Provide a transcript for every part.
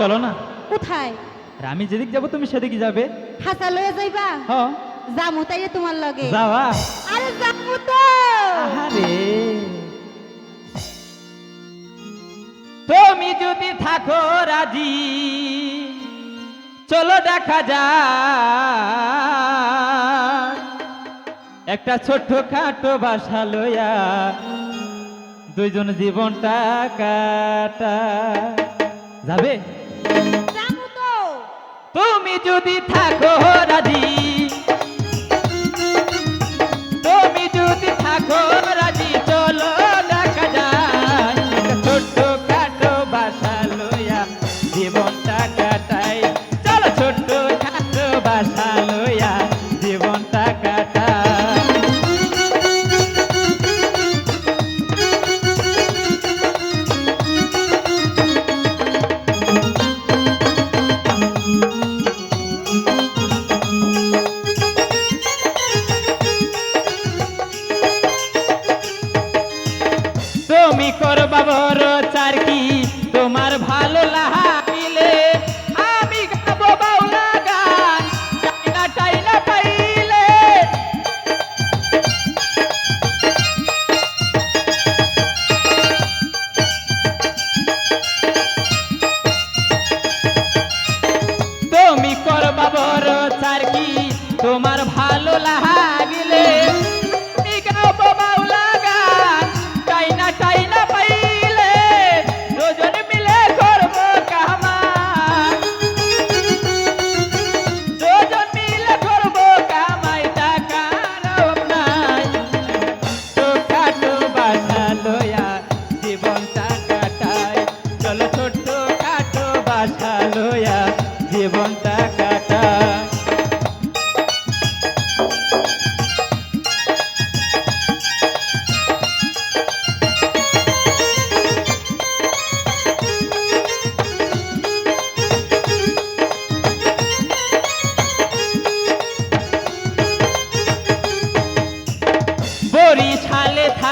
চলো না। কোথায়? আমি যেদিক যাব তুমি সেদিকে যাবে। হাসা লয়ে যাইবা? হ্যাঁ জামু তাই তোমার লগে। যাওয়া? আরে জামু তো! আহারে। তুমি যদি থাকো রাজি চলো দেখা যায় একটা ছোট্ট খাটো বাসা লইয়া দুইজন জীবনটা কাটা। যাবে? তুমি যদি থাকো রাজি কাটাই তুমি করবা বড় চারকি তোমার ভালো লাগিলে ছোটখাটো বাসা লইয়া জীবনটা কাটাই চলো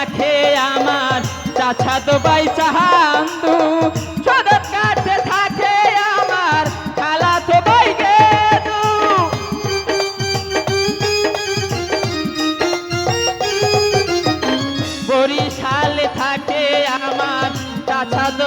থাকে আমার চাচা তো বাই চাহান্দু। সদর কাছে থাকে আমার খালা তো বাই গেদু বরিশালে থাকে আমার চাচা তো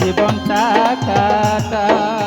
জীবনটা কাটাই